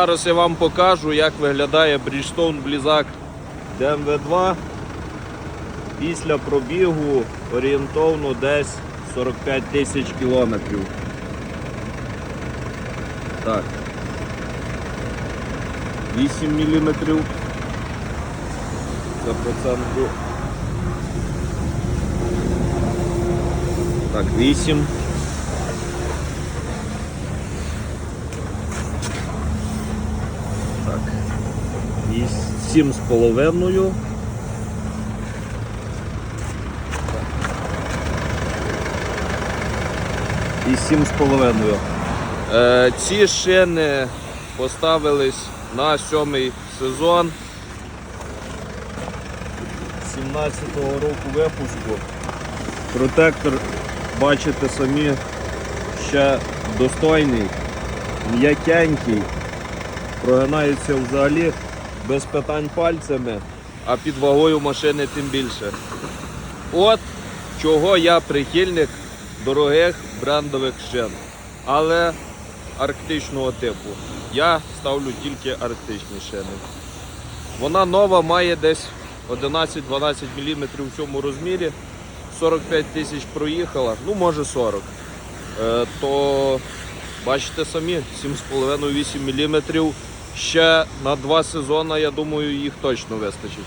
Зараз я вам покажу, як виглядає Bridgestone Blizzak DMV2 після пробігу орієнтовно десь 45 тисяч кілометрів. Так. 8 міліметрів. За проценту. Так, 8. І сім з половиною. І сім з половиною. Е, ці шини поставились на сьомий сезон 17-го року випуску. Протектор, бачите самі, ще достойний, м'якенький прогинається взагалі без питань пальцями, а під вагою машини тим більше. От чого я прихильник дорогих брендових шин, але арктичного типу. Я ставлю тільки арктичні шини. Вона нова, має десь 11-12 мм в цьому розмірі. 45 тисяч проїхала, ну може 40. Е, то бачите самі, 7,5-8 мм. Ще на два сезони, я думаю, їх точно вистачить.